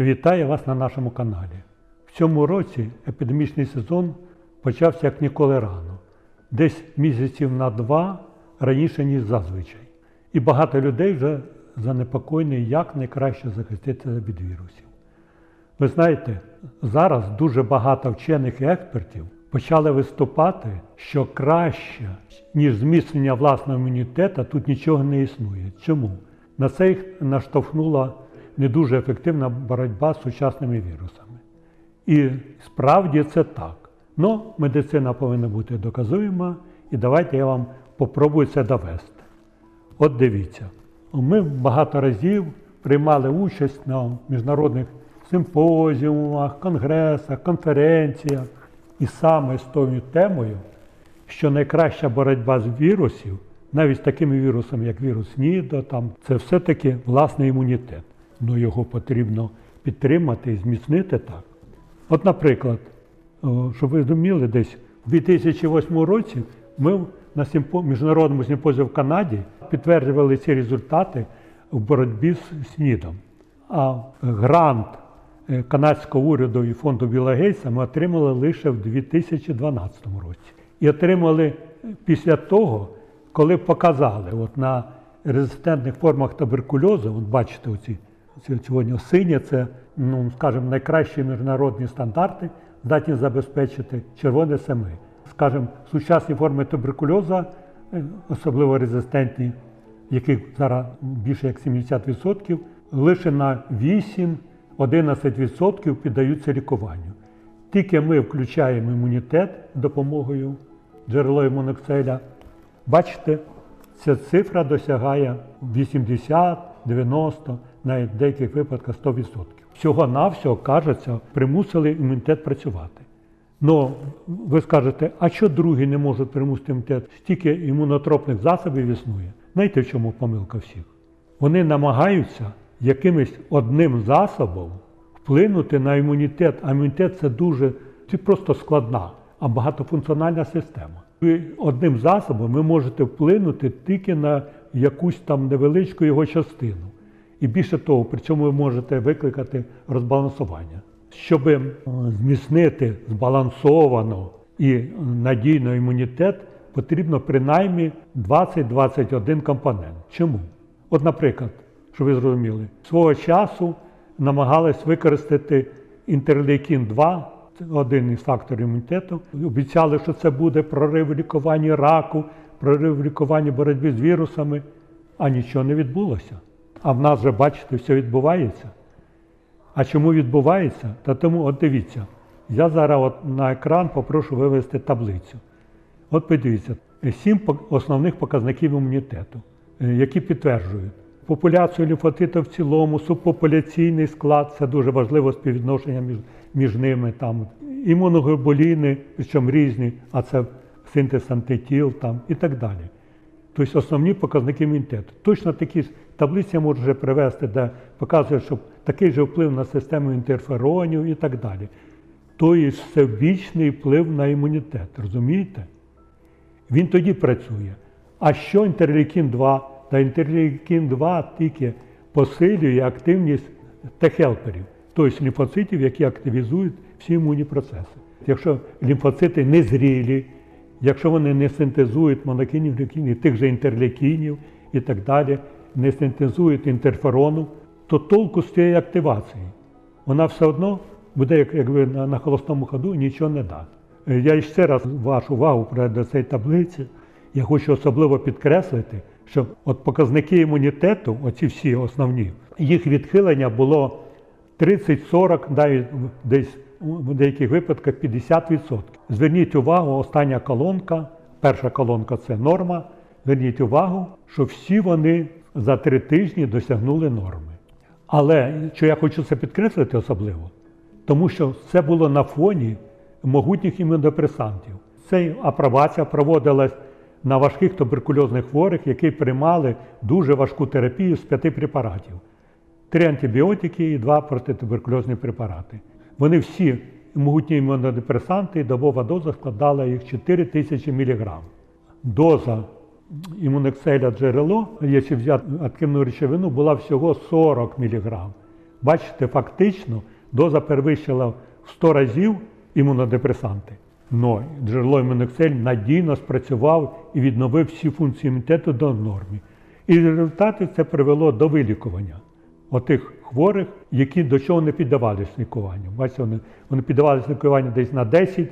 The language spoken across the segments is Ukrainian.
Вітаю вас на нашому каналі. В цьому році епідемічний сезон почався як ніколи рано, десь місяців на два раніше, ніж зазвичай. І багато людей вже занепокоєні, як найкраще захиститися від вірусів. Ви знаєте, зараз дуже багато вчених і експертів почали виступати, що краще, ніж зміцнення власного імунітету, тут нічого не існує. Чому? На це їх наштовхнула не дуже ефективна боротьба з сучасними вірусами. І справді це так. Ну, медицина повинна бути доказуєма, і давайте я вам попробую це довести. От дивіться, ми багато разів приймали участь на міжнародних симпозіумах, конгресах, конференціях. І саме з тою темою, що найкраща боротьба з вірусів, навіть з такими вірусами, як вірус НІДО, там, це все-таки власний імунітет. Ну його потрібно підтримати і зміцнити так. От, наприклад, щоб ви розуміли, десь у 2008 році ми на симпо- міжнародному симпозії в Канаді підтверджували ці результати в боротьбі з СНІДом. А грант е, канадського уряду і фонду Біла Гейтса ми отримали лише в 2012 році. І отримали е, після того, коли показали от на резистентних формах туберкульозу, от бачите, оці сьогодні синє, це, ну скажімо, найкращі міжнародні стандарти здатні забезпечити червоне це ми. Скажімо, сучасні форми туберкульозу, е, особливо резистентні, яких зараз більше як 70%, лише на 8-11% піддаються лікуванню. Тільки ми включаємо імунітет допомогою джерело імунокселя. Бачите, ця цифра досягає 80, 90, в деяких випадках 100%. Всього-навсього, кажеться, примусили імунітет працювати. Ну, ви скажете, а що другі не можуть примусити імунітет? Стільки імунотропних засобів існує. Знаєте, в чому помилка всіх? Вони намагаються якимось одним засобом вплинути на імунітет. А імунітет це дуже це просто складна, а багатофункціональна система. Ви одним засобом ви можете вплинути тільки на якусь там невеличку його частину. І більше того, при цьому ви можете викликати розбалансування. Щоб е, зміцнити збалансовано і надійно імунітет, потрібно принаймні 20-21 компонент. Чому? От, наприклад, щоб ви зрозуміли, свого часу намагались використати інтерлейкін 2, це один із факторів імунітету. Обіцяли, що це буде прорив в лікуванні раку, прорив в лікуванні боротьби з вірусами, а нічого не відбулося. А в нас вже, бачите, все відбувається. А чому відбувається? Та тому, от дивіться, я зараз от на екран попрошу вивести таблицю. От подивіться, сім основних показників імунітету, е, які підтверджують популяцію лімфоцитів в цілому, субпопуляційний склад, це дуже важливо співвідношення між, між ними, там, імуноглобуліни, причому різні, а це синтез антитіл там, і так далі. Тобто основні показники імунітету. Точно такі ж таблиці я можу вже привести, де показує, що такий же вплив на систему інтерферонів і так далі. Тобто всебічний вплив на імунітет, розумієте? Він тоді працює. А що інтерлейкін 2? Та інтерлейкін 2 тільки посилює активність Т-хелперів, тобто лімфоцитів, які активізують всі імунні процеси. Якщо лімфоцити незрілі, якщо вони не синтезують монокінів, лейкінів, тих же інтерлейкінів і так далі, не синтезують інтерферону, то толку з цієї активації. Вона все одно буде, як, якби на, на холостому ходу, нічого не дасть. Е, Я ще раз вашу увагу до цієї таблиці. Я хочу особливо підкреслити, що от показники імунітету, оці всі основні, їх відхилення було 30-40, навіть десь в деяких випадках 50%. Зверніть увагу, остання колонка, перша колонка це норма. Зверніть увагу, що всі вони за три тижні досягнули норми. Але що я хочу це підкреслити особливо, тому що це було на фоні могутніх імунодепресантів. Ця апробація проводилась на важких туберкульозних хворих, які приймали дуже важку терапію з п'яти препаратів: три антибіотики і два протитуберкульозні препарати. Вони всі могутні імунодепресанти, добова доза складала їх 4 тисячі міліграм. Доза імунокселя джерело, якщо взяти активну речовину, була всього 40 мг. Бачите, фактично доза перевищила в 100 разів імунодепресанти. Но джерело імуноксель надійно спрацював і відновив всі функції імунітету до норми. І в результаті це привело до вилікування отих хворих, які до чого не піддавалися лікуванню. Бачите, вони, вони піддавалися лікуванню десь на 10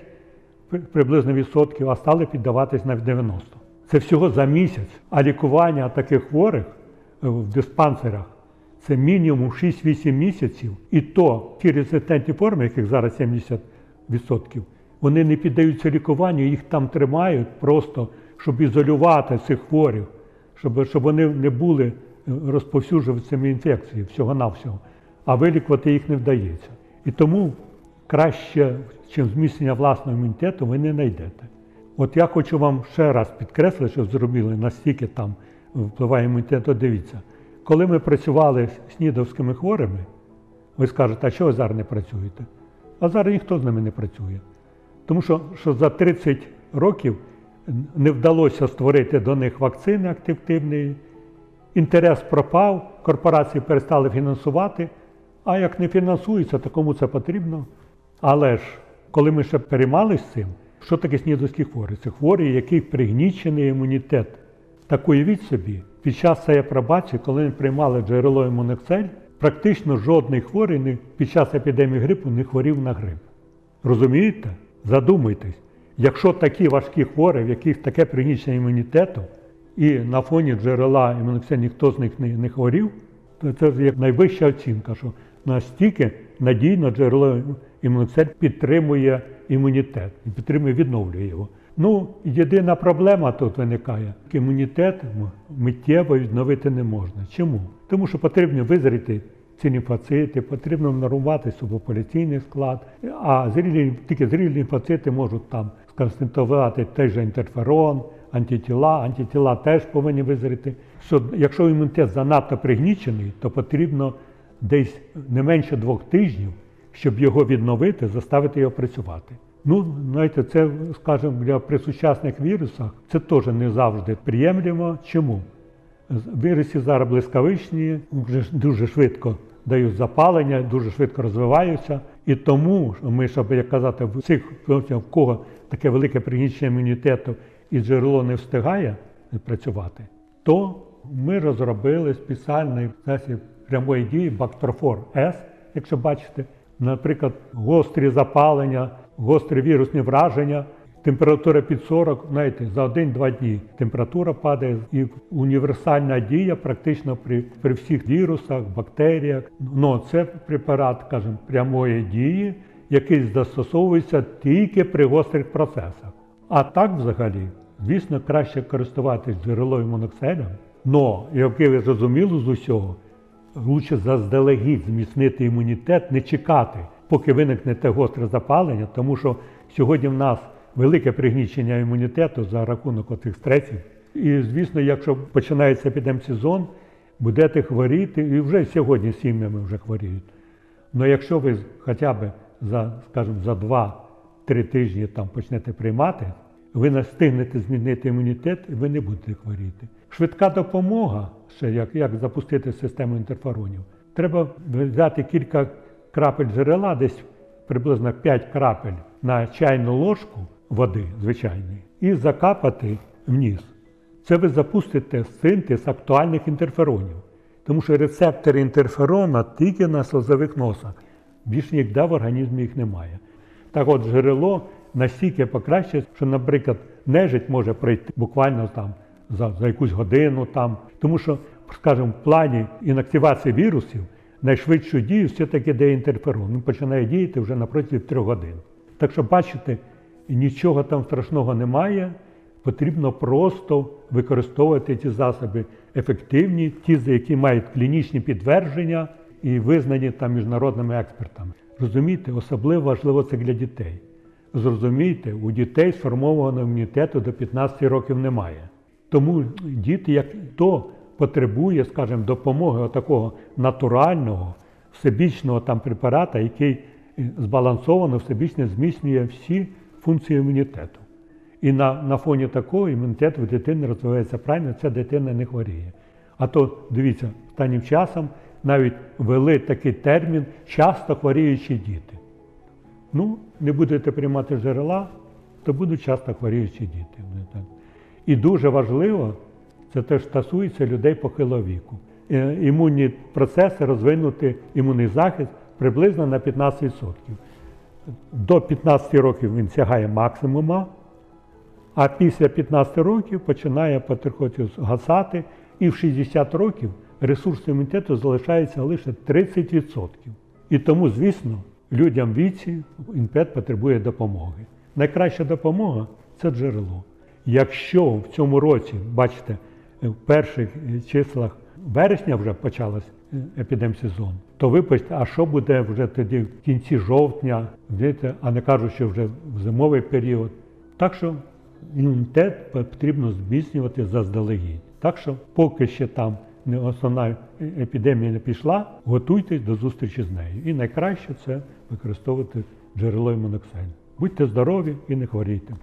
приблизно відсотків, а стали піддаватись на 90. Це всього за місяць. А лікування таких хворих е, в диспансерах це мінімум 6-8 місяців. І то ті резистентні форми, яких зараз 70%, вони не піддаються лікуванню, їх там тримають просто, щоб ізолювати цих хворих, щоб, щоб вони не були розповсюджувачами інфекції всього-навсього, а вилікувати їх не вдається. І тому краще, чим зміцнення власного імунітету, ви не знайдете. От я хочу вам ще раз підкреслити, що зробили, настільки там впливає імунітет. Дивіться, коли ми працювали з снідовськими хворими, ви скажете, а що ви зараз не працюєте? А зараз ніхто з ними не працює. Тому що, що за 30 років не вдалося створити до них вакцини активної, інтерес пропав, корпорації перестали фінансувати, а як не фінансується, то кому це потрібно? Але ж, коли ми ще переймалися цим, що таке снідовські хворі? Це хворі, яких пригнічений імунітет. Так уявіть собі, під час цієї апробації, коли ми приймали джерело імуноксель, практично жодний хворий не- під час епідемії грипу не хворів на грип. Розумієте? Задумайтесь, якщо такі важкі хворі, в яких таке пригнічення імунітету, і на фоні джерела імуноксель ніхто з них не, не хворів, то це як найвища оцінка, що настільки надійно джерело імуноксель підтримує імунітет підтримує, відновлює його. Ну, єдина проблема тут виникає. Імунітет миттєво відновити не можна. Чому? Тому що потрібно визріти ці лімфоцити, потрібно нормувати субопуляційний склад, а зрілі, тільки зрілі лімфоцити можуть там сконцентрувати той же інтерферон, антитіла, антитіла теж повинні визріти. Що якщо імунітет занадто пригнічений, то потрібно десь не менше двох тижнів, щоб його відновити, заставити його працювати. Ну, знаєте, це, скажімо, для при сучасних вірусах це теж не завжди приємлемо. Чому? Віруси зараз блискавичні, вже дуже швидко дають запалення, дуже швидко розвиваються. І тому ми, щоб як казати, в цих в кого таке велике пригнічення імунітету і джерело не встигає працювати, то ми розробили спеціальний засіб прямої дії Бактрофор С, якщо бачите, наприклад, гострі запалення, гострі вірусні враження. Температура під 40, знаєте, за один-два дні температура падає, і універсальна дія практично при, при всіх вірусах, бактеріях. Ну, це препарат, скажімо, прямої дії, який застосовується тільки при гострих процесах. А так, взагалі, звісно, краще користуватись джерелою монокселем, але, як ви зрозуміли з усього, Лучше заздалегідь зміцнити імунітет, не чекати, поки виникне те гостре запалення, тому що сьогодні в нас велике пригнічення імунітету за рахунок оцих стресів. І, звісно, якщо починається епідемсезон, будете хворіти, і вже сьогодні сім'ями вже хворіють. Але якщо ви хоча б за, скажімо, за 2-3 тижні там почнете приймати, ви не встигнете змінити імунітет і ви не будете хворіти. Швидка допомога, ще як, як запустити систему інтерферонів, треба взяти кілька крапель джерела, десь приблизно 5 крапель на чайну ложку води звичайної, і закапати в ніс. Це ви запустите синтез актуальних інтерферонів. Тому що рецептори інтерферона тільки на сльозових носах. Більш ніде в організмі їх немає. Так от джерело настільки покращує, що, наприклад, нежить може пройти буквально там за, за якусь годину там. Тому що, скажімо, в плані інактивації вірусів найшвидшу дію все-таки дає інтерферон. Він починає діяти вже на протязі трьох годин. Так що, бачите, нічого там страшного немає. Потрібно просто використовувати ці засоби ефективні, ті, які мають клінічні підтвердження і визнані там міжнародними експертами. Розумієте, особливо важливо це для дітей. Зрозумійте, у дітей сформованого імунітету до 15 років немає. Тому діти, як то потребує, скажімо, допомоги такого натурального, всебічного там препарата, який е, збалансовано, всебічно зміцнює всі функції імунітету. І на, на фоні такого імунітет у дитини розвивається правильно, ця дитина не хворіє. А то, дивіться, останнім часом навіть ввели такий термін часто хворіючі діти. Ну, не будете приймати джерела, то будуть часто хворіючі діти. І дуже важливо, це теж стосується людей похилого віку. Е, Імунні процеси розвинути імунний захист приблизно на 15%. До 15 років він сягає максимума, а після 15 років починає потроху згасати, і в 60 років ресурс імунітету залишається лише 30%. І тому, звісно, людям віці імунітет потребує допомоги. Найкраща допомога це джерело. Якщо в цьому році, бачите, в перших числах вересня вже почалась е, епідемсезон, то вибачте, а що буде вже тоді в кінці жовтня, а не кажучи вже в зимовий період. Так що імунітет потрібно зміцнювати заздалегідь. Так що, поки ще там основна епідемія не пішла, готуйтесь до зустрічі з нею. І найкраще це використовувати джерело імуноксиду. Будьте здорові і не хворійте.